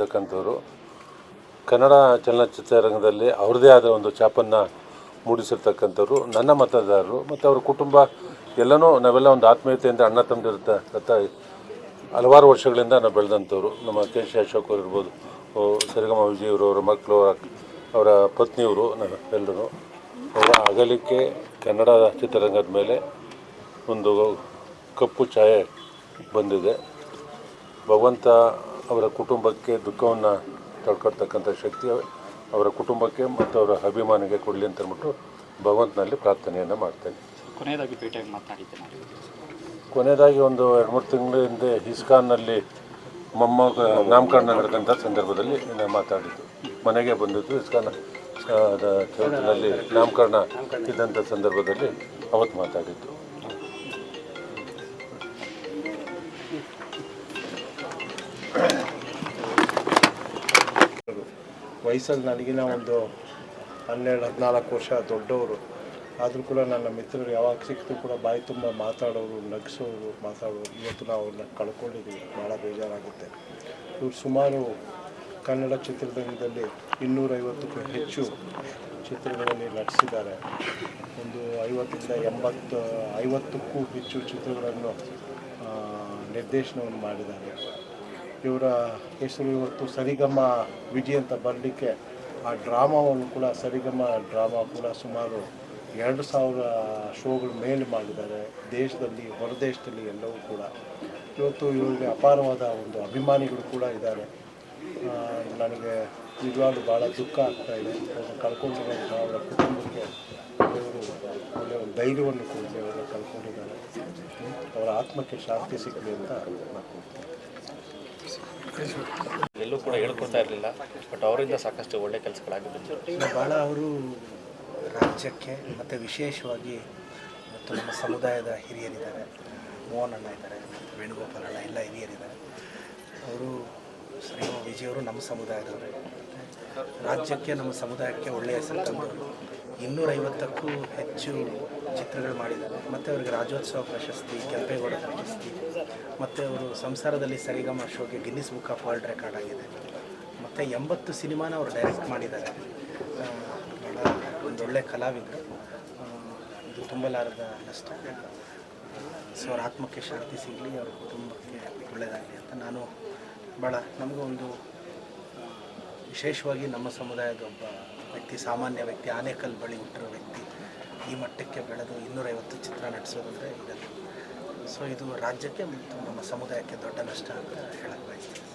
ತಕ್ಕಂಥವ್ರು ಕನ್ನಡ ಚಲನಚಿತ್ರರಂಗದಲ್ಲಿ ಅವ್ರದ್ದೇ ಆದ ಒಂದು ಛಾಪನ್ನು ಮೂಡಿಸಿರ್ತಕ್ಕಂಥವ್ರು ನನ್ನ ಮತದಾರರು. ಮತ್ತು ಅವರ ಕುಟುಂಬ ಎಲ್ಲನೂ ನಾವೆಲ್ಲ ಒಂದು ಆತ್ಮೀಯತೆಯಿಂದ ಅಣ್ಣ ತಮ್ಮದಿರ್ತ ಅಂತ ಹಲವಾರು ವರ್ಷಗಳಿಂದ ನಾವು ಬೆಳೆದಂಥವ್ರು. ನಮ್ಮ ಕೆ ಸಿ ಅಶೋಕ್ ಅವರು ಇರ್ಬೋದು ಸರಿಗಮ ವಿಜಯವರು ಅವರ ಮಕ್ಕಳು ಅವರ ಪತ್ನಿಯವರು ಎಲ್ಲರೂ. ಅವರ ಅಗಲಿಕೆ ಕನ್ನಡ ಚಿತ್ರರಂಗದ ಮೇಲೆ ಒಂದು ಕಪ್ಪು ಛಾಯೆ ಬಂದಿದೆ. ಭಗವಂತ ಅವರ ಕುಟುಂಬಕ್ಕೆ ದುಃಖವನ್ನು ತಡ್ಕೊಳ್ತಕ್ಕಂಥ ಶಕ್ತಿ ಅವರ ಕುಟುಂಬಕ್ಕೆ ಮತ್ತು ಅವರ ಅಭಿಮಾನಿಗೆ ಕೊಡಲಿ ಅಂತ ಅಂದ್ಬಿಟ್ಟು ಭಗವಂತನಲ್ಲಿ ಪ್ರಾರ್ಥನೆಯನ್ನು ಮಾಡ್ತೇನೆ. ಕೊನೆಯದಾಗಿ ಭೇಟಿಯಾಗಿ ಮಾತನಾಡಿದ್ದೆ. ಕೊನೆಯದಾಗಿ ಒಂದು ಎರಡು ಮೂರು ತಿಂಗಳ ಹಿಂದೆ ಇಸ್ಕಾನ್ನಲ್ಲಿ ಮೊಮ್ಮಗ ನಾಮಕರಣ ನಡೆದಂಥ ಸಂದರ್ಭದಲ್ಲಿ ಮಾತಾಡಿದ್ದು. ಮನೆಗೆ ಬಂದಿದ್ದು. ಇಸ್ಕಾನ್ ಚೌತಿನಲ್ಲಿ ನಾಮಕರಣ ಇದ್ದಂಥ ಸಂದರ್ಭದಲ್ಲಿ ಅವತ್ತು ಮಾತಾಡಿದ್ದು. ವಯಸ್ಸಲ್ಲಿ ನನಗಿನ ಒಂದು ಹನ್ನೆರಡು, ಹದಿನಾಲ್ಕು ವರ್ಷ ದೊಡ್ಡವರು. ಆದರೂ ಕೂಡ ನನ್ನ ಮಿತ್ರರು ಯಾವಾಗ ಸಿಕ್ಕಿದ್ರು ಕೂಡ ಬಾಯಿ ತುಂಬ ಮಾತಾಡೋರು, ನಗಿಸೋರು, ಮಾತಾಡೋರು. ಇವತ್ತು ನಾವು ಅವ್ರನ್ನ ಕಳ್ಕೊಂಡಿದ್ದೀವಿ ಭಾಳ ಬೇಜಾರಾಗುತ್ತೆ. ಇವರು ಸುಮಾರು ಕನ್ನಡ ಚಿತ್ರರಂಗದಲ್ಲಿ ಇನ್ನೂರೈವತ್ತಕ್ಕೂ ಹೆಚ್ಚು ಚಿತ್ರಗಳಲ್ಲಿ ನಟಿಸಿದ್ದಾರೆ. ಒಂದು ಐವತ್ತರಿಂದ ಎಂಬತ್ತು, ಐವತ್ತಕ್ಕೂ ಹೆಚ್ಚು ಚಿತ್ರಗಳನ್ನು ನಿರ್ದೇಶನವನ್ನು ಮಾಡಿದ್ದಾರೆ. ಇವರ ಹೆಸರು ಇವತ್ತು ಸರಿಗಮ ವಿಜಿ ಅಂತ ಬರಲಿಕ್ಕೆ ಆ ಡ್ರಾಮಾವನ್ನು ಕೂಡ, ಸರಿಗಮ ಡ್ರಾಮಾ ಕೂಡ ಸುಮಾರು ಎರಡು ಸಾವಿರ ಶೋಗಳ ಮೇಲೆ ಮಾಡಿದ್ದಾರೆ. ದೇಶದಲ್ಲಿ, ಹೊರದೇಶದಲ್ಲಿ ಎಲ್ಲವೂ ಕೂಡ. ಇವತ್ತು ಇವರಿಗೆ ಅಪಾರವಾದ ಒಂದು ಅಭಿಮಾನಿಗಳು ಕೂಡ ಇದ್ದಾರೆ. ನನಗೆ ನಿಜವಾಗ್ಲೂ ಭಾಳ ದುಃಖ ಆಗ್ತಾ ಇದೆ. ಅವರು ಕಳ್ಕೊಂಡಿರೋ ಅವರ ಕುಟುಂಬಕ್ಕೆ ಇವರು ಒಳ್ಳೆಯ ಒಂದು ಧೈರ್ಯವನ್ನು ಕೊಡಲಿ, ಅವರನ್ನು ಕಳ್ಕೊಂಡಿದ್ದಾರೆ. ಅವರ ಆತ್ಮಕ್ಕೆ ಶಾಂತಿ ಸಿಗಲಿ ಅಂತ ನಾನು ಎಲ್ಲೂ ಕೂಡ ಹೇಳ್ಕೊಡ್ತಾ ಇರಲಿಲ್ಲ ಬಟ್ ಅವರಿಂದ ಸಾಕಷ್ಟು ಒಳ್ಳೆ ಕೆಲಸಗಳಾಗಿದ್ದು. ಭಾಳ ಅವರು ರಾಜ್ಯಕ್ಕೆ ಮತ್ತು ವಿಶೇಷವಾಗಿ ಮತ್ತು ನಮ್ಮ ಸಮುದಾಯದ ಹಿರಿಯರಿದ್ದಾರೆ. ಮೋಹನ್ ಅಣ್ಣ ಇದ್ದಾರೆ ವೇಣುಗೋಪಾಲ್ ಅಣ್ಣ, ಎಲ್ಲ ಹಿರಿಯರಿದ್ದಾರೆ. ಅವರು ಶ್ರೀ ವಿಜಯವರು ನಮ್ಮ ಸಮುದಾಯದವರು. ರಾಜ್ಯಕ್ಕೆ, ನಮ್ಮ ಸಮುದಾಯಕ್ಕೆ ಒಳ್ಳೆಯ ಹೆಸರು ತಂದವರು. ಇನ್ನೂರೈವತ್ತಕ್ಕೂ ಹೆಚ್ಚು ಚಿತ್ರಗಳು ಮಾಡಿದ್ದಾರೆ. ಮತ್ತು ಅವರಿಗೆ ರಾಜ್ಯೋತ್ಸವ ಪ್ರಶಸ್ತಿ, ಕೆಂಪೇಗೌಡ ಪ್ರಶಸ್ತಿ, ಮತ್ತು ಅವರು ಸಂಸಾರದಲ್ಲಿ Sarigama ಶೋಗೆ Guinness book of world record ಆಗಿದೆ. ಮತ್ತು ಎಂಬತ್ತು ಸಿನಿಮಾನ ಅವರು ಡೈರೆಕ್ಟ್ ಮಾಡಿದ್ದಾರೆ. ಒಂದೊಳ್ಳೆ ಕಲಾವಿದರು. ಇದು ತುಂಬಲಾರದ ನಷ್ಟ. ಸೊ ಅವ್ರ ಆತ್ಮಕ್ಕೆ ಶಾಂತಿ ಸಿಗಲಿ, ಅವ್ರ ಕುಟುಂಬಕ್ಕೆ ಒಳ್ಳೆಯದಾಗಲಿ ಅಂತ ನಾನು ಭಾಳ ನಮಗೂ ಒಂದು ವಿಶೇಷವಾಗಿ ನಮ್ಮ ಸಮುದಾಯದ ಒಬ್ಬ ವ್ಯಕ್ತಿ, ಸಾಮಾನ್ಯ ವ್ಯಕ್ತಿ, ಆನೆಕಲ್ ಬಳಿ ಹುಟ್ಟಿರೋ ವ್ಯಕ್ತಿ. ಈ ಮಟ್ಟಕ್ಕೆ ಬೆಳೆದು ಇನ್ನೂರೈವತ್ತು ಚಿತ್ರ ನಟಿಸೋದ್ರೆ ಇದನ್ನು ಸೊ ಇದು ರಾಜ್ಯಕ್ಕೆ ಮತ್ತು ನಮ್ಮ ಸಮುದಾಯಕ್ಕೆ ದೊಡ್ಡ ನಷ್ಟ ಅಂತ ಹೇಳಕ್ಕೆ ಬಯಸ್ತೀನಿ.